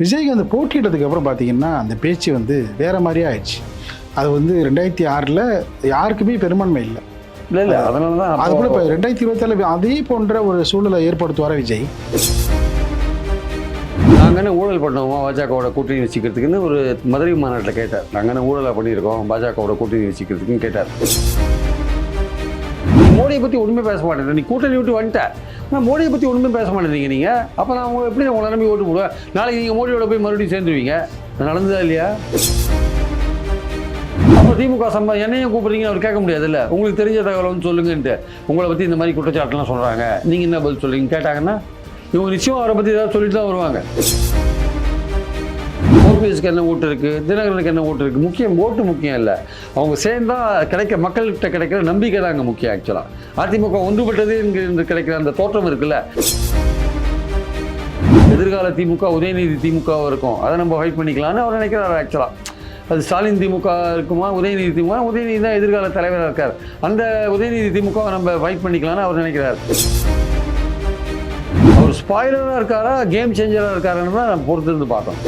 விஜய்காந்த் போட்டியிட்டதுக்கு அப்புறம் பார்த்தீங்கன்னா அந்த பேச்சு வந்து வேற மாதிரியே ஆயிடுச்சு. அது வந்து ரெண்டாயிரத்தி ஆறில் யாருக்குமே பெரும்பான்மை இல்லை. இல்லை இல்லை அதனால தான் அது கூட இப்போ ரெண்டாயிரத்தி இருபத்தாலு அதே போன்ற ஒரு சூழலை ஏற்படுத்துவார விஜய்? நாங்கள் ஊழல் பண்ணோமா பாஜகவோட கூட்டணி வச்சுக்கிறதுக்குன்னு ஒரு மதுரை மாநாட்டில் கேட்டார். நாங்கள் என்ன ஊழலாக பண்ணியிருக்கோம் பாஜகவோட கூட்டணி வச்சுக்கிறதுக்குன்னு கேட்டார். மோடியை பற்றி ஒன்றுமே பேச மாட்டேன். நீ கூட்டணி விட்டு வந்துட்ட. நான் மோடியை பற்றி ஒன்றுமே பேச மாட்டேங்க நீங்கள் அப்போ நான் உங்கள் எப்படி உங்களை நம்பி ஓட்டு போடுவேன்? நாளைக்கு நீங்கள் மோடியோட போய் மறுபடியும் சேர்ந்துருவீங்க. அது நடந்ததா இல்லையா? திமுக சம்பா என்னையும் கூப்பிடுறீங்க அவர் கேட்க முடியாதுல்ல. உங்களுக்கு தெரிஞ்ச தகவல் வந்து சொல்லுங்கன்ட்டு. உங்களை பற்றி இந்த மாதிரி குற்றச்சாட்டுலாம் சொல்கிறாங்க நீங்கள் என்ன பதில் சொல்லுங்க கேட்டாங்கன்னா இவங்க நிச்சயம் அவரை பற்றி ஏதாவது சொல்லிட்டு தான் வருவாங்க. ஓபிஎஸ்க்கு என்ன ஓட்டு இருக்குது தினகரனுக்கு என்ன ஓட்டு இருக்குது முக்கியம் ஓட்டு முக்கியம் இல்லை. அவங்க சேர்ந்தா கிடைக்க மக்கள்கிட்ட கிடைக்கிற நம்பிக்கை தான் அங்கே முக்கியம் ஆக்சுவலாக அதிமுக ஒன்றுபட்டது என்று கிடைக்கிற அந்த தோற்றம் இருக்குல்ல. எதிர்கால திமுக உதயநிதி திமுகவும் இருக்கும். அதை நம்ம ஃபைட் பண்ணிக்கலாம்னு அவர் நினைக்கிறார் ஆக்சுவலாக அது ஸ்டாலின் திமுக இருக்குமா உதயநிதி திமுக? உதயநிதி தான் எதிர்கால தலைவராக இருக்கார். அந்த உதயநிதி திமுக நம்ம ஃபைட் பண்ணிக்கலாம்னு அவர் நினைக்கிறார். அவர் ஸ்பாயிலராக இருக்காரா கேம் சேஞ்சராக இருக்காருன்னு தான் நம்ம பொறுத்திருந்து பார்த்தோம்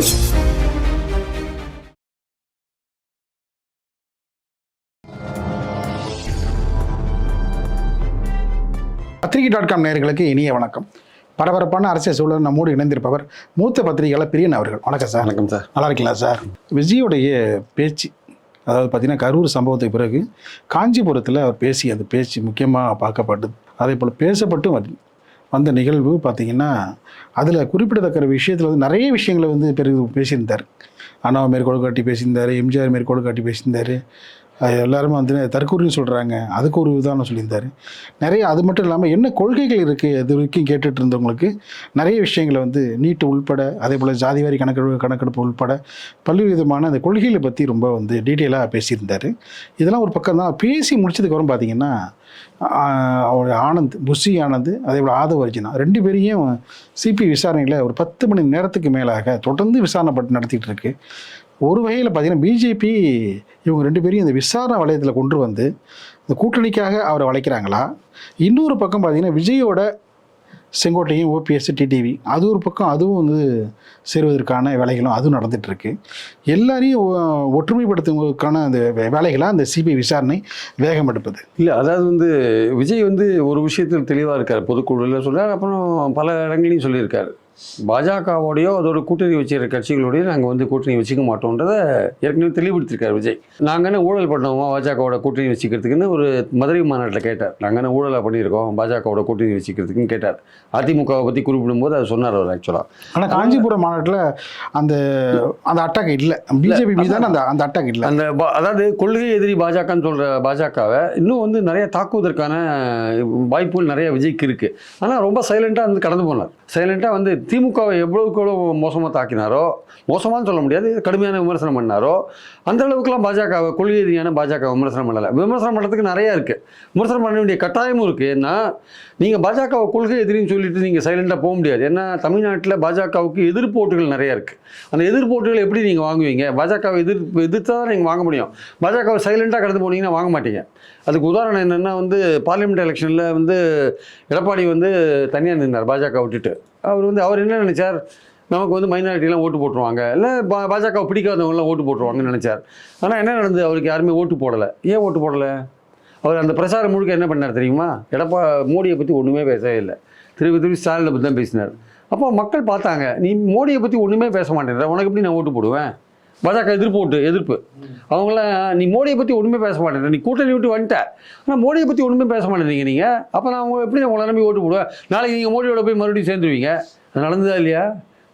பத்திரிகை டாட் காம் நேயர்களுக்கு இனிய வணக்கம். பரபரப்பான அரசியல் சூழல் நம்மோடு இணைந்திருப்பவர் மூத்த பத்திரிகையாளர் பிரியன் அவர்கள். வணக்கம் சார். வணக்கம் சார். நல்லா இருக்கீங்களா சார்? விஜயோடைய பேச்சு அதாவது பார்த்தீங்கன்னா கரூர் சம்பவத்துக்கு பிறகு காஞ்சிபுரத்தில் அவர் பேசி அந்த பேச்சு முக்கியமாக பார்க்கப்பட்டது. அதே போல் பேசப்பட்டும் வருது வந்த நிகழ்வு பார்த்தீங்கன்னா அதில் குறிப்பிடத்தக்க விஷயத்தில் வந்து நிறைய விஷயங்களை வந்து பிறகு பேசியிருந்தார். அண்ணாவை மேற்கோள் காட்டி பேசியிருந்தார் எம்ஜிஆர் மேற்கோள் காட்டி பேசியிருந்தார். எல்லாருமே வந்து தற்கூரின்னு சொல்கிறாங்க அதுக்கு ஒரு உதாரணம் சொல்லியிருந்தார். நிறைய அது மட்டும் இல்லாமல் என்ன கொள்கைகள் இருக்குது அது வரைக்கும் கேட்டுட்டு இருந்தவங்களுக்கு நிறைய விஷயங்களை வந்து நீட்டு உள்பட அதே போல் ஜாதிவாரி கணக்கெடுப்பு கணக்கெடுப்பு உள்பட பல்வேறு விதமான அந்த கொள்கைகளை பற்றி ரொம்ப வந்து டீட்டெயிலாக பேசியிருந்தார். இதெல்லாம் ஒரு பக்கம் தான் பேசி முடிச்சதுக்கப்புறம் பார்த்தீங்கன்னா அவருடைய ஆனந்த் புஷி ஆனந்த் அதே போல் ஆதவ அர்ஜுனா ரெண்டு பேரையும் சிபி விசாரணையில் ஒரு பத்து மணி நேரத்துக்கு மேலாக தொடர்ந்து விசாரணை பட்டு நடத்திட்டு இருக்கு. ஒரு வகையில் பார்த்தீங்கன்னா பிஜேபி இவங்க ரெண்டு பேரையும் இந்த விசாரணை வளையத்தில் கொண்டு வந்து இந்த கூட்டணிக்காக அவரை வளைக்கிறாங்களா? இன்னொரு பக்கம் பார்த்தீங்கன்னா விஜயோட செங்கோட்டையும் ஓபிஎஸ் டிடிவி அது ஒரு பக்கம் அதுவும் வந்து சேருவதற்கான வேலைகளும் அதுவும் நடந்துகிட்ருக்கு எல்லாரையும் ஒற்றுமைப்படுத்துவதற்கான அந்த வே- வேலைகளாக அந்த சிபிஐ விசாரணை வேகம் எடுப்பது? இல்லை அதாவது வந்து விஜய் வந்து ஒரு விஷயத்தில் தெளிவாக இருக்கார் பொதுக்குழுவில் சொல்கிறார் அப்புறம் பல இடங்களையும் சொல்லியிருக்காரு. பாஜகவோடையோ அதோட கூட்டணி வச்சிருக்க கட்சிகளோடய நாங்கள் வந்து கூட்டணி வச்சுக்க மாட்டோன்றதை ஏற்கனவே தெளிவுபடுத்திருக்காரு விஜய். நாங்கள் என்ன ஊழல் பண்ணோமா பாஜகவோட கூட்டணி வச்சுக்கிறதுக்குன்னு ஒரு மதுரை மாநாட்டில் கேட்டார். நாங்கள் என்ன ஊழலாக பண்ணியிருக்கோம் பாஜகவோட கூட்டணி வச்சுக்கிறதுக்குன்னு கேட்டார். அதிமுகவை பற்றி குறிப்பிடும்போது அதை சொன்னார் அவர் ஆக்சுவலாக ஆனால் காஞ்சிபுரம் மாநாட்டில் அந்த அந்த அட்டாக் இல்லை. பிஜேபி மீதான அந்த அந்த அட்டாக் இல்லை. அந்த அதாவது கொள்கை எதிரி பாஜகன்னு சொல்கிற பாஜகவை இன்னும் வந்து நிறைய தாக்குவதற்கான வாய்ப்புகள் நிறைய விஜய்க்கு இருக்குது ஆனால் ரொம்ப சைலண்ட்டாக வந்து கடந்து போனார். சைலண்ட்டாக வந்து திமுகவை எவ்வளவுக்கு எவ்வளோ மோசமாக தாக்கினாரோ மோசமானு சொல்ல முடியாது கடுமையான விமர்சனம் பண்ணாரோ அந்த அளவுக்குலாம் பாஜகவை கொள்கை எதிரியான பாஜக விமர்சனம் பண்ணலை. விமர்சனம் பண்ணுறதுக்கு நிறையா இருக்குது விமர்சனம் பண்ண வேண்டிய கட்டாயமும் இருக்குது ஏன்னா நீங்கள் பாஜகவை கொள்கை எதிரின்னு சொல்லிட்டு நீங்கள் சைலண்ட்டாக போக முடியாது. ஏன்னா தமிழ்நாட்டில் பாஜகவுக்கு எதிர்ப்பு ஓட்டுகள் நிறையா இருக்குது அந்த எதிர்ப்பு ஓட்டுகள் எப்படி நீங்கள் வாங்குவீங்க? பாஜகவை எதிர்ப்பு எதிர்த்தா தான் நீங்கள் வாங்க முடியும். பாஜகவை சைலண்ட்டாக கடந்து போனீங்கன்னா வாங்க மாட்டீங்க. அதுக்கு உதாரணம் என்னென்னா வந்து பார்லிமெண்ட் எலெக்ஷனில் வந்து எடப்பாடி வந்து தனியாக நின்றார் பாஜக விட்டுட்டு. அவர் வந்து அவர் என்ன நினைச்சார்? நமக்கு வந்து மைனாரிட்டிலாம் ஓட்டு போட்டுருவாங்க. இல்லை பா பாஜகவை பிடிக்காதவங்களாம் ஓட்டு போட்டுருவாங்கன்னு நினச்சார். ஆனால் என்ன நடந்தது? அவருக்கு யாருமே ஓட்டு போடலை. ஏன் ஓட்டு போடலை? அவர் அந்த பிரச்சாரம் முழுக்க என்ன பண்ணார் தெரியுமா? எடப்பா மோடியை பற்றி ஒன்றுமே பேசவே இல்லை. திருப்பி திருப்பி ஸ்டாலினை பற்றி தான் பேசினார். அப்போ மக்கள் பார்த்தாங்க நீ மோடியை பற்றி ஒன்றுமே பேச மாட்டேங்கிற உனக்கு எப்படி நான் ஓட்டு போடுவேன்? பாஜக எதிர்ப்பு ஓட்டு எதிர்ப்பு. அவங்களாம் நீ மோடியை பற்றி ஒன்றுமே பேச மாட்டேன் நீ கூட்டணி விட்டு வந்துட்ட. ஆனால் மோடியை பற்றி ஒன்றுமே பேச மாட்டேங்க நீங்கள் அப்போ நான் உங்கள் எப்படி உங்களை நம்பி ஓட்டு போடுவேன்? நாளைக்கு நீங்கள் மோடியோட போய் மறுபடியும் சேர்ந்துருவீங்க. அது நடந்ததா இல்லையா?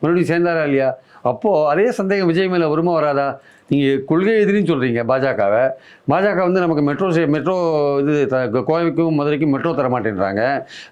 மறுபடியும் சேர்ந்தாரா இல்லையா? அப்போது அதே சந்தேகம் விஜய் மேலே வருமா வராதா? நீங்கள் கொள்கை எதிரின்னு சொல்கிறீங்க பாஜகவை. பாஜக வந்து நமக்கு மெட்ரோ மெட்ரோ இது த- கோவைக்கும் மதுரைக்கும் மெட்ரோ தர மாட்டேன்றாங்க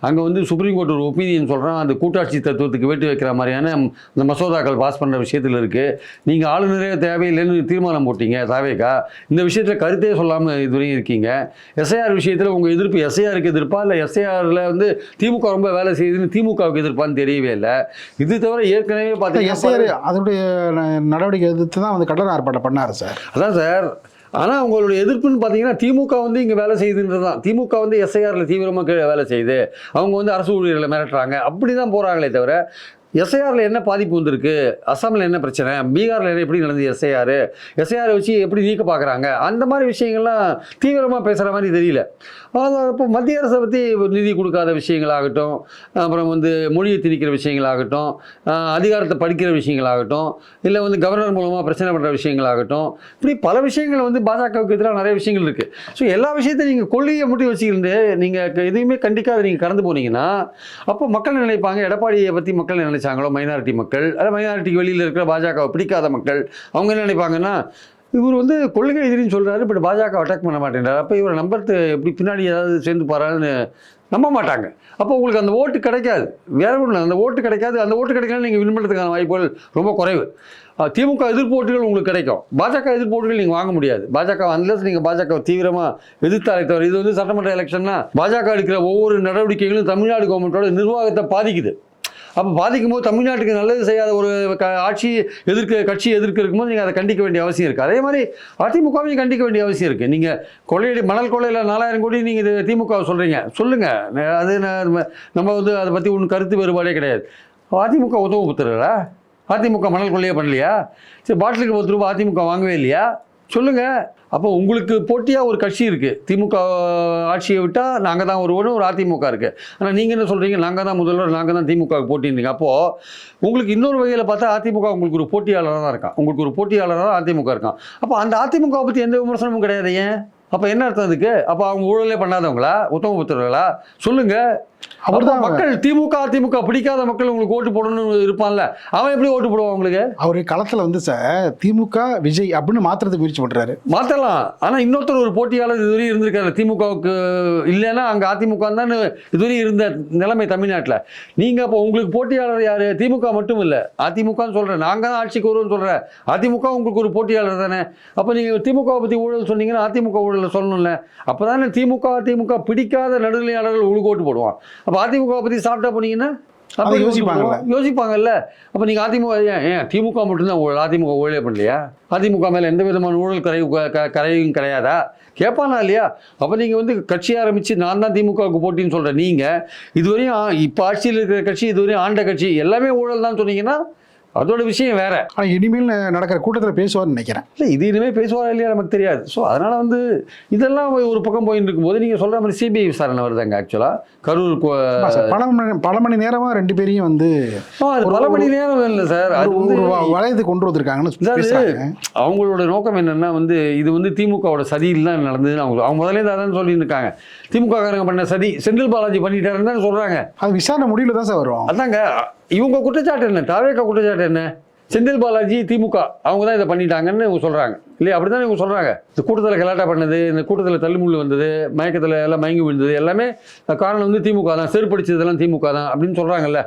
அங்கே வந்து சுப்ரீம் கோர்ட் ஒரு ஒப்பீனியன் சொல்கிறான் அந்த கூட்டாட்சி தத்துவத்துக்கு வெட்டி வைக்கிற மாதிரியான இந்த மசோதாக்கள் பாஸ் பண்ணுற விஷயத்தில் இருக்குது நீங்கள் ஆளுநரே தேவையில்லைன்னு தீர்மானம் போட்டீங்க தாவேக்கா. இந்த விஷயத்தில் கருத்தே சொல்லாமல் இதுவரையும் இருக்கீங்க. எஸ்ஐஆர் விஷயத்தில் உங்கள் எதிர்ப்பு எஸ்ஐஆருக்கு எதிர்ப்பா இல்லை எஸ்ஐஆரில் வந்து திமுக ரொம்ப வேலை செய்யுதுன்னு திமுகவுக்கு எதிர்ப்பான்னு தெரியவே இல்லை. இது தவிர ஏற்கனவே எஸ்ஐஆர் பார்த்தீங்கன்னா அதனுடைய ந- நடவடிக்கை எதிர்த்து தான் வந்து கடல் ஆர்ப்பாட்டம் பண்ணார் சார். அதான் சார். ஆனால் உங்களுடைய எதிர்ப்புன்னு பார்த்தீங்கன்னா திமுக வந்து இங்கே வேலை செய்யுதுன்றது தான் திமுக வந்து எஸ்ஐஆரில் தீவிரமாக வேலை செய்யுது அவங்க வந்து அரசு ஊழியர்களை மிரட்டுறாங்க. அப்படி தான் போகிறாங்களே தவிர எஸ்ஐஆரில் என்ன பாதிப்பு வந்திருக்கு? அசாமில் என்ன பிரச்சனை? பீகாரில் என்ன எப்படி நடந்தது எஸ்ஐஆர் எஸ்ஐஆரை வச்சு எப்படி நீக்க பார்க்குறாங்க அந்த மாதிரி விஷயங்கள்லாம் தீவிரமாக பேசுகிற மாதிரி தெரியல. அப்போ இப்போ மத்திய அரசை பற்றி நிதி கொடுக்காத விஷயங்களாகட்டும் அப்புறம் வந்து மொழியை திணிக்கிற விஷயங்களாகட்டும் அதிகாரத்தை படிக்கிற விஷயங்களாகட்டும் இல்லை வந்து கவர்னர் மூலமாக பிரச்சனை பண்ணுற விஷயங்களாகட்டும் இப்படி பல விஷயங்கள் வந்து பாஜகவுக்கு எதிராக நிறைய விஷயங்கள் இருக்குது ஸோ எல்லா விஷயத்தையும் நீங்கள் கொள்கையை மட்டும் வச்சுக்கிட்டு நீங்கள் எதையுமே கண்டிக்காத நீங்கள் கடந்து போனீங்கன்னா அப்போ மக்கள் நினைப்பாங்க எடப்பாடியை பற்றி மக்கள் நினைச்சு நினைச்சாங்களோ மைனாரிட்டி மக்கள் அதாவது மைனாரிட்டிக்கு வெளியில் இருக்கிற பாஜகவை பிடிக்காத மக்கள் அவங்க என்ன நினைப்பாங்கன்னா இவர் வந்து கொள்கை எதிரின்னு சொல்கிறாரு பட் பாஜக அட்டாக் பண்ண மாட்டேன்றார். அப்போ இவரை நம்புறது எப்படி பின்னாடி ஏதாவது சேர்ந்து போகிறாருன்னு நம்ப மாட்டாங்க. அப்போ உங்களுக்கு அந்த ஓட்டு கிடைக்காது. வேற ஒன்றும் இல்லை. அந்த ஓட்டு கிடைக்காது. அந்த ஓட்டு கிடைக்காது நீங்கள் வின் பண்ணுறதுக்கான வாய்ப்புகள் ரொம்ப குறைவு. திமுக எதிர்ப்பு ஓட்டுகள் உங்களுக்கு கிடைக்கும். பாஜக எதிர்ப்பு ஓட்டுகள் நீங்கள் வாங்க முடியாது. பாஜக அன்லஸ் நீங்கள் பாஜக தீவிரமாக எதிர்த்தாலே தவிர இது வந்து சட்டமன்ற எலெக்ஷன்னா பாஜக எடுக்கிற ஒவ்வொரு நடவடிக்கைகளும் தமிழ்நாடு கவர்மெண்ட்டோட நிர்வாகத்தை பாதிக்குது. அப்போ பாதிக்கும் போது தமிழ்நாட்டுக்கு நல்லது செய்யாத ஒரு க ஆட்சி எதிர்க்க கட்சி எதிர்க்க இருக்கும்போது நீங்கள் அதை கண்டிக்க வேண்டிய அவசியம் இருக்குது அதே மாதிரி அதிமுகவையும் கண்டிக்க வேண்டிய அவசியம் இருக்குது நீங்கள் கொள்ளையடி மணல் கொள்ளையில் நாலாயிரம் கோடி நீங்கள் இது திமுக சொல்கிறீங்க சொல்லுங்கள் அது நம்ம வந்து அதை பற்றி ஒன்றும் கருத்து வேறுபாடே கிடையாது. அதிமுக உதவு புத்துறா அதிமுக மணல் கொள்ளையே பண்ணலையா? சரி பாட்டிலுக்கு பத்து ரூபாய் அதிமுக வாங்கவே இல்லையா? சொல்லுங்க. அப்போ உங்களுக்கு போட்டியாக ஒரு கட்சி இருக்குது திமுக ஆட்சியை விட்டால் நாங்கள் தான் ஒருவனும் ஒரு அதிமுக இருக்குது ஆனால் நீங்கள் என்ன சொல்கிறீங்க நாங்கள் தான் முதல்வர் நாங்கள் தான் திமுக போட்டின்றீங்க. அப்போது உங்களுக்கு இன்னொரு வகையில் பார்த்தா அதிமுக உங்களுக்கு ஒரு போட்டியாளராக தான் இருக்கான். உங்களுக்கு ஒரு போட்டியாளராக தான் அதிமுக இருக்கான். அப்போ அந்த அதிமுக பற்றி எந்த விமர்சனமும் கிடையாது ஏன்? அப்போ என்ன அர்த்தம் அதுக்கு? அப்போ அவங்க ஊழலே பண்ணாதவங்களா? உத்தம புத்திரர்களா சொல்லுங்க அவர்தான் மக்கள் திமுக அதிமுக பிடிக்காத மக்கள் உங்களுக்கு ஓட்டு போடணும்னு இருப்பான்ல. அவன் எப்படி ஓட்டு போடுவான் உங்களுக்கு? அவர் களத்தில் வந்து சார் திமுக விஜய் அப்படின்னு மாத்துறதுக்கு முயற்சி பண்ணுறாரு மாற்றலாம் ஆனால் இன்னொருத்தர் ஒரு போட்டியாளர் இதுவரை இருந்திருக்காரு. திமுகவுக்கு இல்லைன்னா அங்கே அதிமுக தான் இதுவரை இருந்த நிலைமை தமிழ்நாட்டில். நீங்கள் அப்போ உங்களுக்கு போட்டியாளர் யார்? திமுக மட்டும் இல்லை. அதிமுகன்னு சொல்கிறேன் நாங்கள் தான் ஆட்சிக்கு வருவோம்னு சொல்கிறேன் அதிமுக உங்களுக்கு ஒரு போட்டியாளர் தானே? அப்போ நீங்கள் திமுகவை பற்றி ஊழல் சொன்னீங்கன்னா அதிமுக ஊழல் சொல்லணும்ல. அப்போ தானே திமுக அதிமுக பிடிக்காத நடுநிலையாளர்கள் ஓட்டு போடுவான். அப்போ அதிமுக பற்றி சாப்பிட்டா போனீங்கன்னா அப்ப ஓட்டு யோசிப்பாங்கல்ல. அப்போ நீங்கள் அதிமுக ஏன் திமுக மட்டும்தான் ஊழல் அதிமுக ஊழலே பண்ணலையா? அதிமுக மேலே எந்த விதமான ஊழல் கரை கரையும் கிடையாதா? கேட்பானா இல்லையா? அப்போ நீங்கள் வந்து கட்சி ஆரம்பித்து நான் தான் திமுகவுக்கு போட்டின்னு சொல்கிற நீங்கள் இதுவரையும் இப்போ ஆட்சியில் இருக்கிற கட்சி இதுவரையும் ஆண்ட கட்சி எல்லாமே ஊழல் தான் சொன்னீங்கன்னா அதோட விஷயம் வேற. ஆனால் இனிமேல் நடக்கிற கூட்டத்தில் பேசுவார்னு நினைக்கிறேன். இல்லை இது இனிமேல் பேசுவாரா இல்லையா நமக்கு தெரியாது. ஸோ அதனால் வந்து இதெல்லாம் ஒரு பக்கம் போயிட்டு இருக்கும்போது நீங்கள் சொல்கிற மாதிரி சிபிஐ விசாரணை வருதாங்க ஆக்சுவலாக கரூர் பல மணி பல மணி நேரமாக ரெண்டு பேரையும் வந்து பல மணி நேரம் இல்லை சார். அது ஒரு வந்து ஒரு வ- வளையத்துக்கு கொண்டு வந்திருக்காங்கன்னு அவங்களோட நோக்கம் என்னன்னா வந்து இது வந்து திமுகவோட சதியில் தான் நடந்ததுன்னு அவங்க அவங்க அதான் சொல்லிட்டு இருக்காங்க திமுக காரங்க பண்ண சதி செந்தில் பாலாஜி பண்ணிட்டாருன்னு தான் சொல்றாங்க. அது விசாரணை முடிவில் தான் சார் வரும். அதாங்க இவங்க குற்றச்சாட்டு என்ன? தாவேக்கா குற்றச்சாட்டு என்ன? செந்தில் பாலாஜி திமுக அவங்க தான் இதை பண்ணிட்டாங்கன்னு இவங்க சொல்கிறாங்க இல்லையா? அப்படி தான் இவங்க சொல்கிறாங்க இந்த கூட்டத்தில் கலாட்டா பண்ணது இந்த கூட்டத்தில் தள்ளுமுள்ளு வந்தது மயக்கத்தில் எல்லாம் மயங்கி விழுந்தது எல்லாமே காரணம் வந்து திமுக தான். செருப்படிச்சதெல்லாம் திமுக தான் அப்படின்னு சொல்கிறாங்கல்ல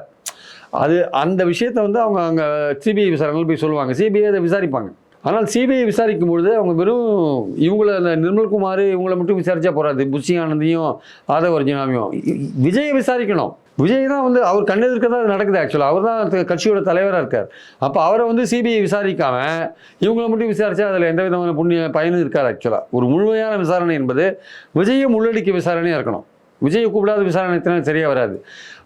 அது அந்த விஷயத்த வந்து அவங்க அங்கே சிபிஐ விசாரணைகள் போய் சொல்லுவாங்க. சிபிஐ அதை விசாரிப்பாங்க. ஆனால் சிபிஐ விசாரிக்கும் பொழுது அவங்க வெறும் இவங்கள அந்த நிர்மல்குமார் இவங்கள மட்டும் விசாரிச்சா போகிறாது புஷி ஆனந்தையும் ஆதவ அர்ஜுனாவையும். விஜயை விசாரிக்கணும். விஜய் தான் வந்து அவர் கண்ணெதிர்க்க தான் அது நடக்குது ஆக்சுவலாக அவர் தான் கட்சியோட தலைவராக இருக்கார். அப்போ அவரை வந்து சிபிஐ விசாரிக்காம இவங்களை மட்டும் விசாரிச்சா அதில் எந்த விதமான புண்ணிய பயனும் இருக்காது ஆக்சுவலாக ஒரு முழுமையான விசாரணை என்பது விஜயம் உள்ளடக்கிய விசாரணையாக இருக்கணும். விஜய் கூப்பிடாத விசாரணை சரியாக வராது.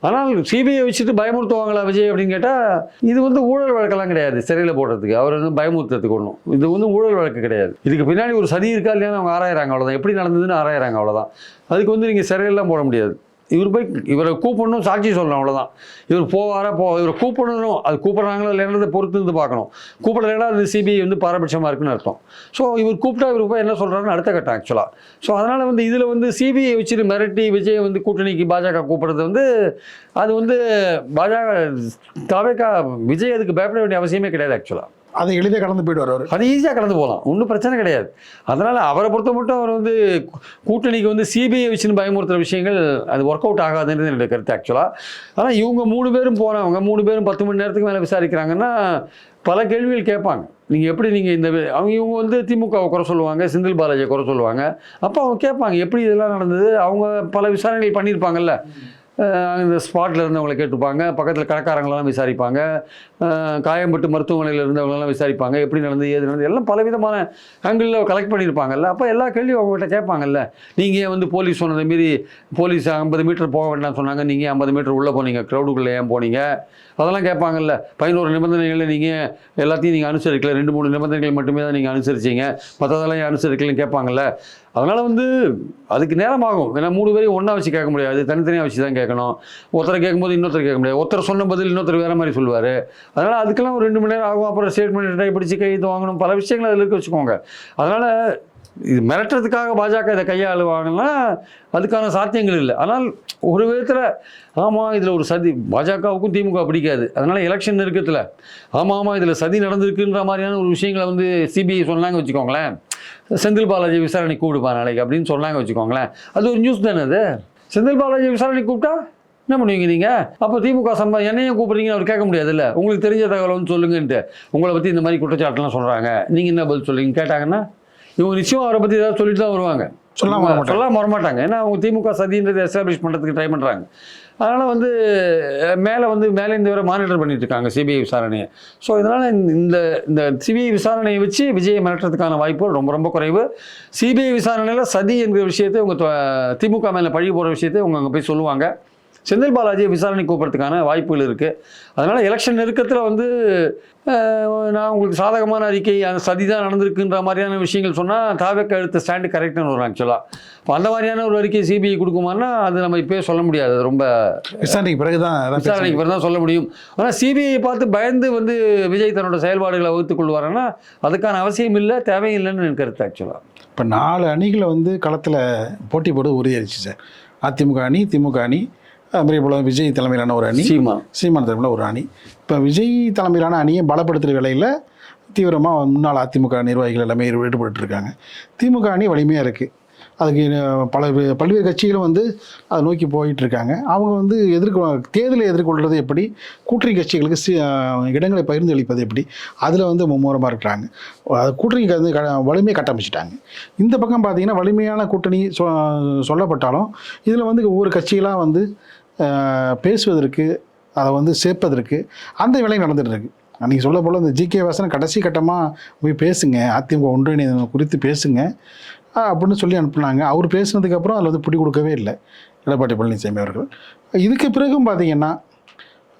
ஆனால் சிபிஐ வச்சுட்டு பயமுறுத்துவாங்களா விஜய் அப்படின்னு கேட்டால் இது வந்து ஊழல் வழக்கெல்லாம் கிடையாது சிறையில் போடுறதுக்கு. அவர் வந்து பயமுறுத்துறதுக்கு ஒன்றும் இது வந்து ஊழல் வழக்கு கிடையாது. இதுக்கு பின்னாடி ஒரு சதி இருக்கா இல்லையான்னு அவங்க ஆராயிறாங்க அவ்வளோதான் எப்படி நடந்ததுன்னு ஆராயிறாங்க அவ்வளோதான் அதுக்கு வந்து நீங்கள் சிறையெல்லாம் போட முடியாது. இவர் போய் இவரை கூப்பிடணும் சாட்சி சொல்லணும் அவ்வளோதான் இவர் போவாரா போ இவரை கூப்பிடணும் அது கூப்பிட்றாங்களோ இல்லைன்றதை பொறுத்து இருந்து பார்க்கணும். கூப்பிடலைன்னா அது சிபிஐ வந்து பாரபட்சமாக இருக்குன்னு அர்த்தம். ஸோ இவர் கூப்பிட்டா இவர் போய் என்ன சொல்கிறாருன்னு அடுத்த கட்டம் ஆக்சுவலாக ஸோ அதனால் வந்து இதில் வந்து சிபிஐ வச்சுட்டு மிரட்டி விஜய் வந்து கூட்டணிக்கு பாஜக கூப்பிட்றது வந்து அது வந்து பாஜக தவேக்கா விஜய் அதுக்கு பயப்பட வேண்டிய அவசியமே கிடையாது ஆக்சுவலாக அதை எளிதாக கடந்து போயிடுவார் அவர். அது ஈஸியாக கடந்து போகலாம். ஒன்றும் பிரச்சனை கிடையாது. அதனால் அவரை பொறுத்த மட்டும் அவர் வந்து கூட்டணிக்கு வந்து சிபிஐ வச்சுன்னு பயமுறுத்துகிற விஷயங்கள் அது ஒர்க் அவுட் ஆகாதுன்றது என்னுடைய கருத்து ஆக்சுவலாக ஆனால் இவங்க மூணு பேரும் போனவங்க மூணு பேரும் பத்து மணி நேரத்துக்கு மேலே விசாரிக்கிறாங்கன்னா பல கேள்விகள் கேட்பாங்க. நீங்கள் எப்படி நீங்கள் இந்த அவங்க இவங்க வந்து திமுகவை குறை சொல்லுவாங்க செந்தில் பாலாஜியை குறை சொல்லுவாங்க. அப்போ அவங்க கேட்பாங்க எப்படி இதெல்லாம் நடந்தது? அவங்க பல விசாரணைகள் பண்ணியிருப்பாங்கல்ல. இந்த ஸ்பாட்டில் இருந்தவங்களை கேட்டுப்பாங்க. பக்கத்தில் கடைக்காரங்களெல்லாம் விசாரிப்பாங்க. காயம்பட்டு மருத்துவமனையில் இருந்தவங்களெல்லாம் விசாரிப்பாங்க. எப்படி நடந்து ஏது நடந்து எல்லாம் பலவிதமான ஆங்கிளில் கலெக்ட் பண்ணியிருப்பாங்கல்ல. அப்போ எல்லா கேள்வியும் அவங்ககிட்ட கேட்பாங்கல்ல. நீங்கள் ஏன் வந்து போலீஸ் சொன்னதை மீறி போலீஸ் ஐம்பது மீட்டர் போக வேண்டாம் சொன்னாங்க. நீங்கள் ஐம்பது மீட்டர் உள்ளே போனீங்க? க்ரௌடுக்குள்ளே ஏன் போனீங்க? அதெல்லாம் கேட்பாங்கல்ல. பதினோரு நிபந்தனைகளை நீங்கள் எல்லாத்தையும் நீங்கள் அனுசரிக்கல. ரெண்டு மூணு நிபந்தனைகள் மட்டுமே தான் நீங்கள் அனுசரிச்சீங்க. மற்றதெல்லாம் ஏன் அனுசரிக்கலன்னு கேட்பாங்கல்ல. அதனால் வந்து அதுக்கு நேரம் ஆகும் ஏன்னா மூணு பேரையும் ஒன்றா வச்சு கேட்க முடியாது. தனித்தனியாக வச்சு தான் கேட்கணும். ஒருத்தரை கேட்கும்போது இன்னொருத்தர் கேட்க முடியாது. ஒருத்தர் சொன்ன பதில் இன்னொருத்தர் வேறு மாதிரி சொல்லுவார். அதனால் அதுக்கெல்லாம் ஒரு ரெண்டு மணி நேரம் ஆகும். அப்புறம் ஸ்டேட்மெண்ட் டைப் படித்து கையெழுத்து வாங்கணும். பல விஷயங்கள் அதில் இருக்க வச்சுக்கோங்க. அதனால் இது மிரட்டுறதுக்காக பாஜக இதை கையாளுவாங்கன்னா அதுக்கான சாத்தியங்கள் இல்லை. ஆனால் ஒரு விதத்தில் ஆமாம் இதில் ஒரு சதி பாஜகவுக்கும் திமுக பிடிக்காது. அதனால் எலெக்ஷன் நெருக்கத்தில் ஆமாம் ஆமாம் இதில் சதி நடந்திருக்குன்ற மாதிரியான ஒரு விஷயங்களை வந்து சிபிஐ சொன்னாங்க வச்சுக்கோங்களேன். செந்தில் பாலாஜி விசாரணை கூப்பிடுப்பா நாளைக்கு அப்படின்னு சொன்னாங்க வச்சுக்கோங்களேன். அது ஒரு நியூஸ் தானே அது? செந்தில் பாலாஜி விசாரணை கூப்பிட்டா என்ன பண்ணுவீங்க நீங்கள் அப்போ திமுக சம்பா என்னையும் கூப்பிட்றீங்கன்னு அவர் கேட்க முடியாதுல்ல. உங்களுக்கு தெரிஞ்ச தகவல் வந்து சொல்லுங்கன்ட்டு. உங்களை பற்றி இந்த மாதிரி குற்றச்சாட்டுலாம் சொல்கிறாங்க நீங்கள் என்ன பதில் சொல்லுங்க கேட்டாங்கன்னா இவங்க நிச்சயம் அவரை பற்றி ஏதாவது சொல்லிட்டு தான் வருவாங்க. சொல்லாம வர மாட்டாங்க. சொல்லாம வர மாட்டாங்க. ஏன்னா அவங்க திமுக சதின்றதை எஸ்டாப்ளிஷ் பண்ணுறதுக்கு ட்ரை பண்ணுறாங்க அதனால் வந்து மேலே வந்து மேலே இந்த வரை மானிட்டர் பண்ணிட்டு இருக்காங்க சிபிஐ விசாரணையை. ஸோ இதனால் இந்த இந்த சிபிஐ விசாரணையை வச்சு விஜயை மிரட்டுறதுக்கான வாய்ப்புகள் ரொம்ப ரொம்ப குறைவு. சிபிஐ விசாரணையில் சதி என்கிற விஷயத்தை உங்கள் திமுக மேலே பழி போகிற விஷயத்தை அவங்க அங்கே போய் சொல்லுவாங்க. செந்தில் பாலாஜியை விசாரணை கூப்பிட்றதுக்கான வாய்ப்புகள் இருக்குது அதனால் எலெக்ஷன் நெருக்கத்தில் வந்து நான் உங்களுக்கு சாதகமான அறிக்கை அந்த சதி தான் நடந்திருக்குன்ற மாதிரியான விஷயங்கள் சொன்னால் தாவேக்க எடுத்த ஸ்டாண்டு கரெக்டான வரும் ஆக்சுவலாக இப்போ அந்த மாதிரியான ஒரு அறிக்கை சிபிஐ கொடுக்குமான்னா அது நம்ம இப்போயே சொல்ல முடியாது. அது ரொம்ப விசாரணைக்கு பிறகு தான் விசாரணைக்கு பிறகு தான் சொல்ல முடியும். ஆனால் சிபிஐ பார்த்து பயந்து வந்து விஜய் தன்னோட செயல்பாடுகளை வகுத்துக் கொள்வாருன்னா அதுக்கான அவசியம் இல்லை தேவையில்லைன்னு எனக்கு கருத்து ஆக்சுவலாக இப்போ நாலு அணிகளை வந்து களத்தில் போட்டி போட்டு உறுதியாயிருச்சு சார். அதிமுக அணி திமுக அணி போல் விஜய் தலைமையிலான ஒரு அணி. சீமா. சீமான் தலைமையில் ஒரு அணி. இப்போ விஜய் தலைமையிலான அணியை பலப்படுத்துகிற வேலையில் தீவிரமாக முன்னாள் அதிமுக நிர்வாகிகள் எல்லாமே ஈடுபட்டு இருக்காங்க திமுக அணி வலிமையாக இருக்குது அதுக்கு பல பல்வேறு கட்சிகளும் வந்து அதை நோக்கி போயிட்டு இருக்காங்க அவங்க வந்து எதிர்கொ தேர்தலை எதிர்கொள்வது எப்படி? கூட்டணி கட்சிகளுக்கு இடங்களை பகிர்ந்து அளிப்பது எப்படி? அதில் வந்து மும்முரமாக இருக்கிறாங்க. அஹ், கூட்டணிக்கு வந்து க வலிமையை கட்டமைச்சிட்டாங்க. இந்த பக்கம் பார்த்தீங்கன்னா வலிமையான கூட்டணி சொ சொல்லப்பட்டாலும் இதில் வந்து ஒவ்வொரு கட்சிகளாக வந்து பேசுவதற்கு அதை வந்து சேர்ப்பதற்கு அந்த வேலை நடந்துட்டு இருக்கு அன்றைக்கி சொல்ல போல் இந்த ஜிகே வாசன் கடைசி கட்டமாக போய் பேசுங்க அதிமுக ஒன்றிணைந்த குறித்து பேசுங்க அப்படின்னு சொல்லி அனுப்புனாங்க. அவர் பேசினதுக்கப்புறம் அதில் வந்து பிடி கொடுக்கவே இல்லை எடப்பாடி பழனிசாமி அவர்கள். இதுக்கு பிறகும் பார்த்தீங்கன்னா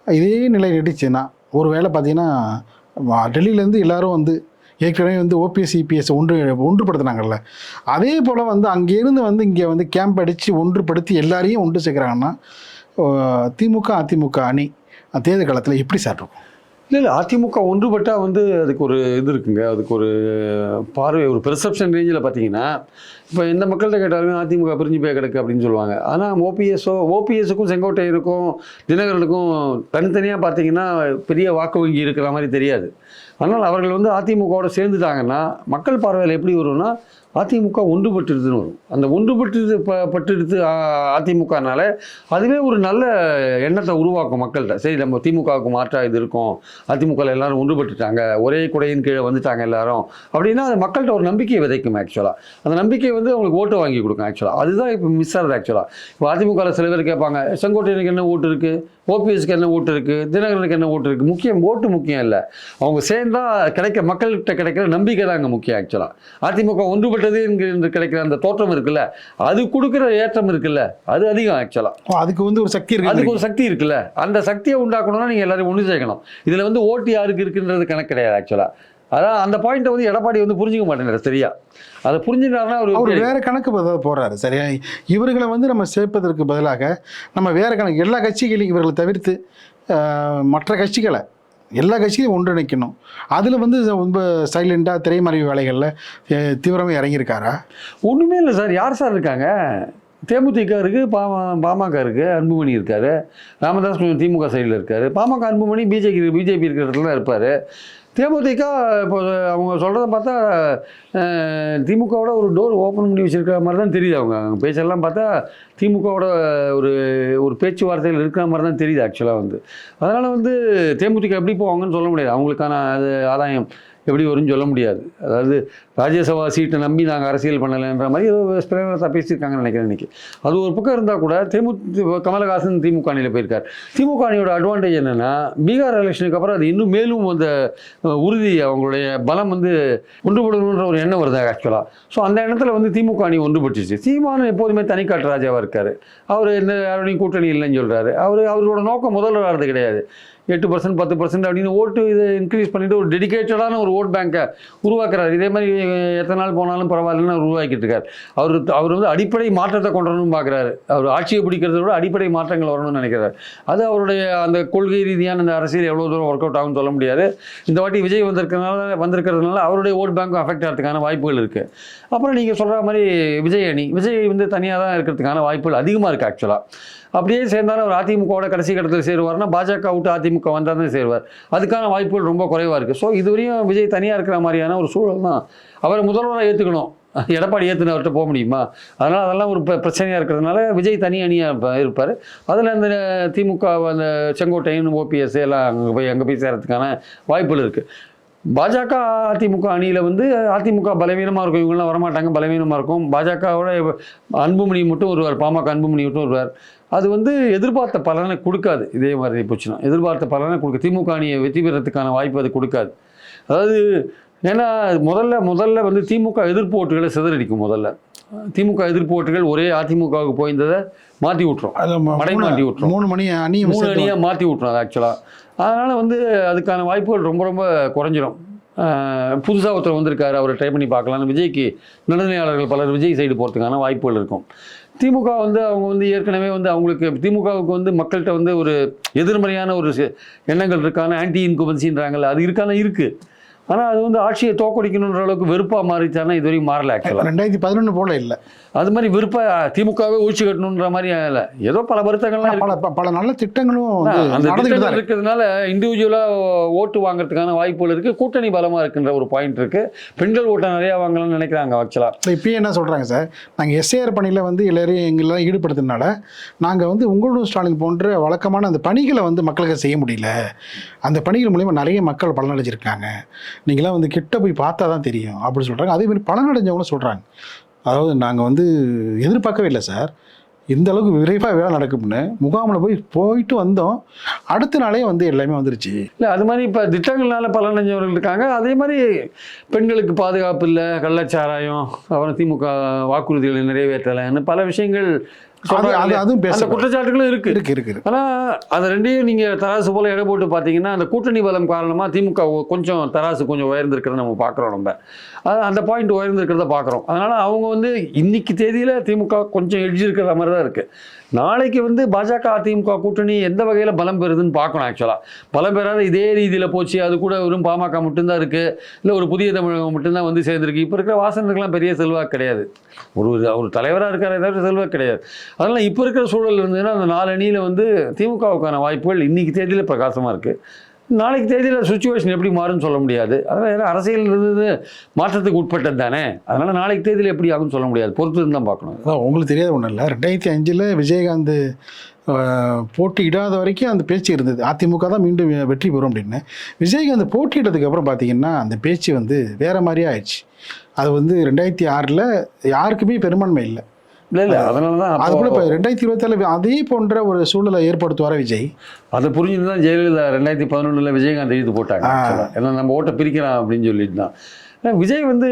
இதே நிலை நீடிச்சுன்னா ஒரு வேளை பார்த்தீங்கன்னா டெல்லியிலேருந்து எல்லாரும் வந்து ஏற்கனவே வந்து ஓபிஎஸ் இபிஎஸ் ஒன்று ஒன்றுபடுத்தினாங்கல்ல அதே போல் வந்து அங்கேருந்து வந்து இங்கே வந்து கேம்ப் அடித்து ஒன்றுபடுத்தி எல்லாரையும் ஒன்று சேர்க்குறாங்கன்னா திமுக அதிமுக அணி தேர்தல் காலத்தில் எப்படி சார் இருக்கும்? இல்லை இல்லை அதிமுக ஒன்றுபட்டால் வந்து அதுக்கு ஒரு இது இருக்குங்க. அதுக்கு ஒரு பார்வை ஒரு பெர்செப்ஷன் ரேஞ்சில் பார்த்தீங்கன்னா இப்போ எந்த மக்கள்கிட்ட கேட்டாலுமே அதிமுக பிரிஞ்சு போய் கிடக்கு அப்படின்னு சொல்லுவாங்க. ஆனால் ஓபிஎஸ்ஸோ ஓபிஎஸ்க்கும் செங்கோட்டையனுக்கும் தினகரனுக்கும் தனித்தனியாக பார்த்தீங்கன்னா பெரிய வாக்கு வங்கி இருக்கிற மாதிரி தெரியாது. ஆனால் அவர்கள் வந்து அதிமுகவோட சேர்ந்துட்டாங்கன்னா மக்கள் பார்வையில் எப்படி வரும்னா அதிமுக ஒன்றுபட்டுருதுன்னு வரும். அந்த ஒன்றுபட்டு ப பட்டுடுத்து அதிமுகனால அதுவே ஒரு நல்ல எண்ணத்தை உருவாக்கும் மக்கள்கிட்ட. சரி நம்ம திமுகவுக்கு மாற்றாக இது இருக்கும். அதிமுகவில் எல்லாரும் ஒன்றுபட்டுட்டாங்க. ஒரே குடையின் கீழே வந்துட்டாங்க எல்லாரும். அப்படின்னா அது மக்கள்கிட்ட ஒரு நம்பிக்கையை விதைக்கும் ஆக்சுவலாக அந்த நம்பிக்கை வந்து அவங்களுக்கு ஓட்டு வாங்கி கொடுக்கும் ஆக்சுவலாக அதுதான் இப்போ மிஸ் ஆகுது ஆக்சுவலாக இப்போ அதிமுகவில் சில பேர் கேட்பாங்க செங்கோட்டையனுக்கு என்ன ஓட்டு இருக்குது ஓபிஎஸ்க்கு என்ன ஓட்டு இருக்குது தினகரனுக்கு என்ன ஓட்டு இருக்குது முக்கியம் ஓட்டு முக்கியம் இல்லை. அவங்க சேர்ந்தால் கிடைக்க மக்கள்கிட்ட கிடைக்கிற நம்பிக்கை தான் அங்கே முக்கியம் ஆக்சுவலாக அதிமுக ஒன்றுபட்டது என்கிற கிடைக்கிற அந்த தோற்றம் இருக்குல்ல அது கொடுக்குற ஏற்றம் இருக்குல்ல அது அதிகம் ஆக்சுவலாக அதுக்கு வந்து ஒரு சக்தி அதுக்கு இருக்கு ஒரு சக்தி இருக்குல்ல. அந்த சக்தியை உண்டாக்கணும்னா நீங்கள் எல்லாரும் ஒன்று சேர்க்கணும். இதில் வந்து ஓட்டு யாருக்கு இருக்குன்றது கணக்கு கிடையாது ஆக்சுவலாக அதான் அந்த பாயிண்ட்டை வந்து எடப்பாடி வந்து புரிஞ்சுக்க மாட்டேங்கிறார் சரியா. அதை புரிஞ்சுட்டாருன்னா அவர் அவர் வேற கணக்கு பதில் போடுறாரு சரியா? இவர்களை வந்து நம்ம சேர்ப்பதற்கு பதிலாக நம்ம வேற கணக்கு எல்லா கட்சிகளையும் இவர்களை தவிர்த்து மற்ற கட்சிகளை எல்லா கட்சியும் ஒன்றிணைக்கணும். அதில் வந்து ரொம்ப சைலண்டாக திரைமறைவு வேலைகளில் தீவிரமாக இறங்கியிருக்காரா? ஒன்றுமே இல்லை சார். யார் சார் இருக்காங்க? தேமுதிக இருக்குது பாம பாமக இருக்குது அன்புமணி இருக்கார். ராமதாஸ் கொஞ்சம் திமுக சைடில் இருக்கார். பாமக அன்புமணி பிஜேபி பிஜேபி இருக்கிற இடத்துல தான் இருப்பார். தேமுதிக இப்போ அவங்க சொல்கிறத பார்த்தா திமுகவோட ஒரு டோர் ஓப்பன் பண்ணி வச்சுருக்கிற மாதிரி தான் தெரியுது அவங்க. அவங்க பேச்செல்லாம் பார்த்தா திமுகவோட ஒரு ஒரு பேச்சுவார்த்தைகள் இருக்கிற மாதிரி தான் தெரியுது ஆக்சுவலாக வந்து. அதனால் வந்து தேமுதிக எப்படி போவாங்கன்னு சொல்ல முடியாது. அவங்களுக்கான அது ஆதாயம். எப்படி வரும்னு சொல்ல முடியாது. அதாவது ராஜ்யசபா சீட்டை நம்பி நாங்கள் அரசியல் பண்ணலைன்ற மாதிரி ஏதோ பிரேமலதா பேசியிருக்காங்கன்னு நினைக்கிறேன் இன்னைக்கு. அது ஒரு பக்கம் இருந்தால் கூட திமு கமலஹாசன் திமுக அணியில் போயிருக்கார். திமுக அணியோட அட்வான்டேஜ் என்னென்னா பீகார் எலெக்ஷனுக்கு அப்புறம் அது இன்னும் மேலும் அந்த உறுதி அவங்களுடைய பலம் வந்து ஒன்றுபடணுன்ற ஒரு எண்ணம் வருது ஆக்சுவலாக ஸோ அந்த எண்ணத்தில் வந்து திமுக அணி ஒன்றுபட்டுச்சு. சீமான் எப்போதுமே தனிக்காட்டு ராஜாவாக இருக்கார். அவர் எந்த யாரோடையும் கூட்டணி இல்லைன்னு சொல்கிறாரு அவர் அவரோட நோக்கம் முதல்வராகிறது கிடையாது. எட்டு பர்சன்ட் பத்து பர்சன்ட் அப்படின்னு ஓட்டு இதை இன்க்ரீஸ் பண்ணிட்டு ஒரு டெடிகேட்டடான ஒரு ஓட் பேங்கை உருவாக்குறாரு. இதே மாதிரி எத்தனை நாள் போனாலும் பரவாயில்லன்னு அவர் உருவாக்கிட்டு இருக்கார் அவர் அவர் வந்து அடிப்படை மாற்றத்தை கொண்டு வரணும்னு பார்க்குறாரு அவர் ஆட்சியை பிடிக்கிறத விட அடிப்படை மாற்றங்கள் வரணும்னு நினைக்கிறார். அது அவருடைய அந்த கொள்கை ரீதியான அந்த அரசியல் எவ்வளோ தூரம் ஒர்க் அவுட் ஆகும்னு சொல்ல முடியாது. இந்த வாட்டி விஜய் வந்திருக்கிறதுனால வந்திருக்கிறதுனால அவருடைய ஓட் பேங்க்கும் அஃபெக்ட் ஆகிறதுக்கான வாய்ப்புகள் இருக்குது அப்புறம் நீங்கள் சொல்கிற மாதிரி விஜய் அணி விஜய் வந்து தனியாக தான் இருக்கிறதுக்கான வாய்ப்புகள் அதிகமாக இருக்குது ஆக்சுவலாக அப்படியே சேர்ந்தாலும் அவர் அதிமுகவோட கடைசி கட்டத்தில் சேருவார்னா பாஜக விட்டு அதிமுக வந்தால் தான் சேருவார். அதுக்கான வாய்ப்புகள் ரொம்ப குறைவாக இருக்குது ஸோ இதுவரையும் விஜய் தனியாக இருக்கிற மாதிரியான ஒரு சூழல் தான். அவரை முதல்வராக ஏற்றுக்கணும் எடப்பாடி ஏற்றுன அவர்கிட்ட போக முடியுமா? அதனால் அதெல்லாம் ஒரு பிரச்சனையாக இருக்கிறதுனால விஜய் தனி அணியாக இருப்பார். அதில் அந்த திமுக அந்த செங்கோட்டையன் ஓபிஎஸ் எல்லாம் அங்கே போய் அங்கே போய் சேரத்துக்கான வாய்ப்புகள் இருக்குது பாஜக அதிமுக அணியில் வந்து அதிமுக பலவீனமாக இருக்கும். இவங்கெல்லாம் வரமாட்டாங்க. பலவீனமாக இருக்கும். பாஜகவோட அன்புமணி மட்டும் வருவார். பாமக அன்புமணி மட்டும் வருவார். அது வந்து எதிர்பார்த்த பலனை கொடுக்காது. இதே மாதிரி போச்சுன்னா. எதிர்பார்த்த பலனை கொடுக்க திமுக அணியை வெற்றி பெறத்துக்கான வாய்ப்பு அது கொடுக்காது. அதாவது ஏன்னா முதல்ல முதல்ல வந்து திமுக எதிர்ப்பு ஓட்டுகளை சிதறடிக்கும் முதல்ல. திமுக எதிர்ப்பு ஓட்டுகள் ஒரே அதிமுகவுக்கு போயிருந்ததை மாற்றி விட்டுரும். மடை மாட்டி விட்டுரும். மூணு மணி அணி மூணு அணியாக மாற்றி விட்டுரும் அது ஆக்சுவலாக அதனால் வந்து அதுக்கான வாய்ப்புகள் ரொம்ப ரொம்ப குறைஞ்சிரும். புதுசாக ஒருத்தர் வந்திருக்காரு அவரை ட்ரை பண்ணி பார்க்கலாம்னு விஜய்க்கு நடுநிலையாளர்கள் பலர் விஜய் சைடு போகிறதுக்கான வாய்ப்புகள் இருக்கும். திமுக வந்து அவங்க வந்து ஏற்கனவே வந்து அவங்களுக்கு திமுகவுக்கு வந்து மக்கள்கிட்ட வந்து ஒரு எதிர்மறையான ஒரு எண்ணங்கள் இருக்கான ஆன்டி இன்குபன்சின்றாங்கல்ல அது இருக்கான இருக்குது ஆனால் அது வந்து ஆட்சியை தோக்கடிக்கணுன்ற அளவுக்கு வெறுப்பாக மாறிச்சானா இது வரைக்கும் மாறல ஆக்சுவலாக ரெண்டாயிரத்தி பதினொன்று போல இல்லை. அது மாதிரி விருப்ப திமுகவே ஒழிச்சு கட்டணுன்ற மாதிரி இல்லை. ஏதோ பல வருத்தங்கள்லாம். பல பல நல்ல திட்டங்களும் அந்த திட்டங்கள் இருக்கு. இருக்கிறதுனால இண்டிவிஜுவலாக ஓட்டு வாங்குறதுக்கான வாய்ப்புகள் இருக்குது கூட்டணி பலமாக இருக்குன்ற ஒரு பாயிண்ட் இருக்குது பெண்கள் ஓட்டை நிறையா வாங்கலாம்னு நினைக்கிறாங்க ஆக்சுவலாக இப்பயே என்ன சொல்கிறாங்க சார்? நாங்கள் எஸ்ஏஆர் பணியில் வந்து எல்லாரையும் எங்கெல்லாம் ஈடுபடுத்தினால நாங்கள் வந்து உங்களோட ஸ்டாலின் போன்ற வழக்கமான அந்த பணிகளை வந்து மக்களுக்கு செய்ய முடியல. அந்த பணிகள் மூலிமா நிறைய மக்கள் பலனடைஞ்சிருக்காங்க. நீங்களாம் வந்து கிட்ட போய் பார்த்தா தான் தெரியும் அப்படின்னு சொல்கிறாங்க அதே மாதிரி பலனடைஞ்சவங்களும் சொல்கிறாங்க அதாவது நாங்கள் வந்து எதிர்பார்க்கவே இல்லை சார். இந்த அளவுக்கு விரைவாக வேலை நடக்கும்னு. முகாமில் போய் போயிட்டு வந்தோம். அடுத்த நாளே வந்து எல்லாமே வந்துருச்சு. இல்லை அது மாதிரி இப்போ திட்டங்கள்னால பலனடைஞ்சவர்கள் இருக்காங்க. அதே மாதிரி பெண்களுக்கு பாதுகாப்பு இல்லை கள்ளச்சாராயம் அப்புறம் திமுக வாக்குறுதிகளை நிறைவேற்றலைன்னு பல விஷயங்கள் அதுவும் அந்த பேச குற்றச்சாட்டுகளும் இருக்கு. இருக்கு இருக்கு. ஆனால் அது ரெண்டையும் நீங்கள் தராசு போல் எடை போட்டு பார்த்தீங்கன்னா அந்த கூட்டணி பலம் காரணமாக திமுக கொஞ்சம் தராசு கொஞ்சம் உயர்ந்திருக்கிறத நம்ம பார்க்குறோம் நம்ம. அது அந்த பாயிண்ட் உயர்ந்திருக்கிறத பார்க்குறோம். அதனால் அவங்க வந்து இன்னைக்கு தேதியில் திமுக கொஞ்சம் எட்ஜ் இருக்கிற மாதிரி தான் இருக்குது நாளைக்கு வந்து பாஜக அதிமுக கூட்டணி எந்த வகையில் பலம் பெறுதுன்னு பார்க்கணும் ஆக்சுவலாக பலம் பெறாத இதே ரீதியில் போச்சு அது கூட வெறும் பாமக மட்டும்தான் இருக்குது இல்லை ஒரு புதிய தமிழகம் மட்டும்தான் வந்து சேர்ந்துருக்கு. இப்போ இருக்கிற வாசனுக்கெல்லாம் பெரிய செல்வாக்கு கிடையாது. ஒரு ஒரு தலைவராக இருக்கிற ஏதாவது செல்வாக்கு கிடையாது. அதனால் இப்போ இருக்கிற சூழல் இருந்ததுன்னா அந்த நாலு அணியில் வந்து திமுகவுக்கான வாய்ப்புகள் இன்றைக்கி தேதியில் பிரகாசமாக இருக்குது நாளைக்கு தேதியில் சுச்சுவேஷன் எப்படி மாறும்னு சொல்ல முடியாது. அதனால் ஏன்னா அரசியல் இருந்தது மாற்றத்துக்கு உட்பட்டது தானே. அதனால் நாளைக்கு தேதியில் எப்படி ஆகும்னு சொல்ல முடியாது. பொறுத்து தான் பார்க்கணும். அதான் உங்களுக்கு தெரியாத ஒன்றும் இல்லை. ரெண்டாயிரத்தி அஞ்சில் விஜயகாந்த் போட்டியிடாத வரைக்கும் அந்த பேச்சு இருந்தது. அதிமுக தான் மீண்டும் வெற்றி பெறும் அப்படின்னு. விஜயகாந்த் போட்டியிட்டதுக்கப்புறம் பார்த்தீங்கன்னா அந்த பேச்சு வந்து வேறு மாதிரியே ஆயிடுச்சு. அது வந்து ரெண்டாயிரத்தி ஆறில் யாருக்குமே பெரும்பான்மை இல்லை. இல்லை இல்லை அதனால தான் இப்போ ரெண்டாயிரத்தி அதே போன்ற ஒரு சூழலை ஏற்படுத்துவார விஜய்? அதை புரிஞ்சுட்டு தான் ஜெயலலிதா ரெண்டாயிரத்தி பதினொன்றில் விஜயகாந்த் எழுதி போட்டாங்க. ஏன்னா நம்ம ஓட்டை பிரிக்கலாம் அப்படின்னு சொல்லிட்டு தான் விஜய் வந்து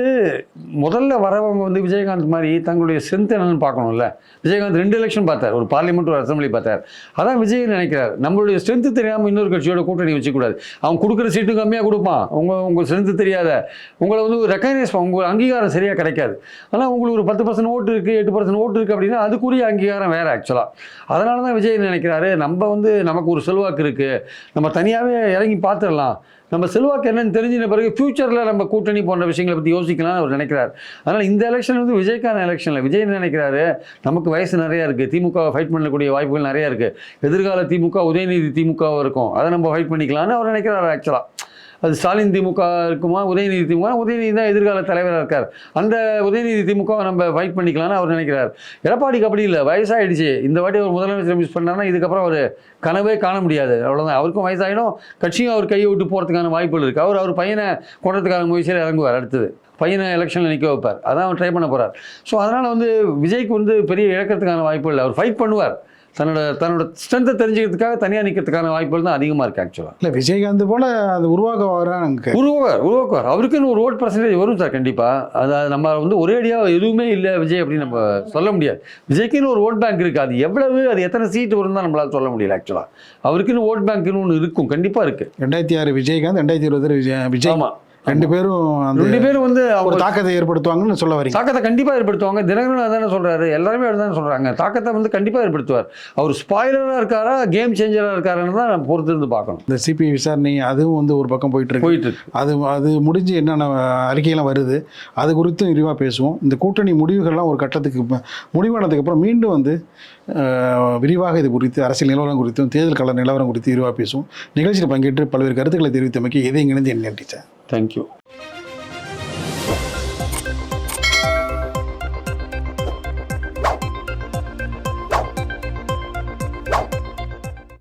முதல்ல வரவங்க வந்து விஜயகாந்த் மாதிரி தங்களுடைய ஸ்ட்ரென்த் என்னன்னு பார்க்கணும்ல. விஜயகாந்த் ரெண்டு எலெக்ஷன் பார்த்தார். ஒரு பார்லிமெண்ட் ஒரு அசம்பிளி பார்த்தார். அதான் விஜய் நினைக்கிறார். நம்மளுடைய ஸ்ட்ரென்த்து தெரியாமல் இன்னொரு கட்சியோட கூட்டணி வச்சுக்கூடாது. அவன் கொடுக்குற சீட்டு கம்மியாக கொடுப்பான். உங்கள் உங்கள் ஸ்ட்ரென்த்து தெரியாத. உங்களை வந்து ரெக்கக்னைஸ் உங்கள் அங்கீகாரம் சரியாக கிடைக்காது. ஆனால் உங்களுக்கு ஒரு பத்து பர்சன்ட் ஓட்டு இருக்குது எட்டு பர்சன்ட் ஓட்டு இருக்குது அப்படின்னா அதுக்குரிய அங்கீகாரம் வேறு ஆக்சுவலாக அதனால தான் விஜய் நினைக்கிறாரு. நம்ம வந்து நமக்கு ஒரு செல்வாக்கு இருக்குது நம்ம தனியாகவே இறங்கி பார்த்துடலாம். நம்ம செல்வாக்கு என்னன்னு தெரிஞ்சின பிறகு ஃப்யூச்சரில் நம்ம கூட்டணி போன்ற விஷயங்களை பற்றி யோசிக்கலாம்னு அவர் நினைக்கிறார். அதனால் இந்த எலெக்ஷன் வந்து விஜய்க்கான எலெக்ஷனில் விஜய் நினைக்கிறாரு? நமக்கு வயசு நிறையா இருக்குது திமுக ஃபைட் பண்ணக்கூடிய வாய்ப்புகள் நிறையா இருக்குது எதிர்கால திமுக உதயநிதி திமுகவும் இருக்கும். அதை நம்ம ஃபைட் பண்ணிக்கலாம்னு அவர் நினைக்கிறார் ஆக்சுவலாக அது ஸ்டாலின் திமுக இருக்குமா உதயநிதி திமுக? உதயநிதி தான் எதிர்கால தலைவராக இருக்கார். அந்த உதயநிதி திமுகவை நம்ம ஃபைட் பண்ணிக்கலாம்னு அவர் நினைக்கிறார். எடப்பாடிக்கு அப்படி இல்லை வயசாகிடுச்சு இந்த வாட்டி ஒரு முதலமைச்சர் மிஸ் பண்ணார்னா இதுக்கப்புறம் அவர் கனவே காண முடியாது. அவ்வளோதான் அவருக்கும் வயசாயிடும் கட்சியும் அவர் கையை விட்டு போகிறதுக்கான வாய்ப்புகள் இருக்குது அவர் அவர் பையனை கொண்டதுக்கான முயற்சியில் இறங்குவார் அடுத்தது. பையனை எலெக்ஷனில் நிற்க வைப்பார். அதான் அவர் ட்ரை பண்ண போகிறார் ஸோ அதனால் வந்து விஜய்க்கு வந்து பெரிய இழக்கிறதுக்கான வாய்ப்பு இல்லை. அவர் ஃபைட் பண்ணுவார். தன்னோட தன்னோட ஸ்ட்ரென்த்தை தெரிஞ்சுக்கிறதுக்காக தனியாக நிற்கிறதுக்கான வாய்ப்புகள் தான் அதிகமாக இருக்குது ஆக்சுவலாக இல்லை விஜயகாந்த் போல அது உருவாக வராங்க உருவாக்குவார். உருவாக்குவார் அவருக்குன்னு ஒரு ஓட் பர்சன்டேஜ் வரும் சார் கண்டிப்பாக அது நம்ம வந்து ஒரே அடியாக எதுவுமே இல்லை விஜய் அப்படின்னு நம்ம சொல்ல முடியாது. விஜய்க்குன்னு ஒரு ஓட் பேங்க் இருக்குது அது எவ்வளவு அது எத்தனை சீட் வரும் தான் நம்மளால சொல்ல முடியல ஆக்சுவலாக அவருக்குன்னு ஓட் பேங்க்னு ஒன்று இருக்கும் கண்டிப்பாக இருக்குது ரெண்டாயிரத்தி ஆறு விஜயகாந்த் ரெண்டாயிரத்தி இருபது விஜய் விஜய் ஆமாம் ரெண்டு பேரும் ரெண்டு பேரும் வந்து அவங்க தாக்கத்தை ஏற்படுத்துவாங்கன்னு சொல்ல வரீங்க. தாக்கத்தை கண்டிப்பாக ஏற்படுத்துவாங்க. தினகரன் அதானே சொல்கிறாரு எல்லாருமே அதுதானே சொல்கிறாங்க தாக்கத்தை வந்து கண்டிப்பாக ஏற்படுத்துவார். அவர் ஸ்பாயிலராக இருக்காரா கேம் சேஞ்சராக இருக்காருன்னு தான் நம்ம பொறுத்து இருந்து பார்க்கணும். இந்த சிபிஐ விசாரணை அதுவும் வந்து ஒரு பக்கம் போயிட்டு இருக்கு. போயிட்டு அது அது முடிஞ்சு என்னென்ன அறிக்கையெல்லாம் வருது அது குறித்தும் விரிவாக பேசுவோம். இந்த கூட்டணி முடிவுகள்லாம் ஒரு கட்டத்துக்கு முடிவானதுக்கு அப்புறம் மீண்டும் வந்து விரிவாக இது குறித்து அரசியல் நிலவரம் குறித்தும் தேர்தல் கள நிலவரம் குறித்து விரிவாக பேசுவோம். நிகழ்ச்சியில் பங்கேற்று பல்வேறு கருத்துக்களை தெரிவித்தமைக்கு எதை இணைந்து என்ன Thank you.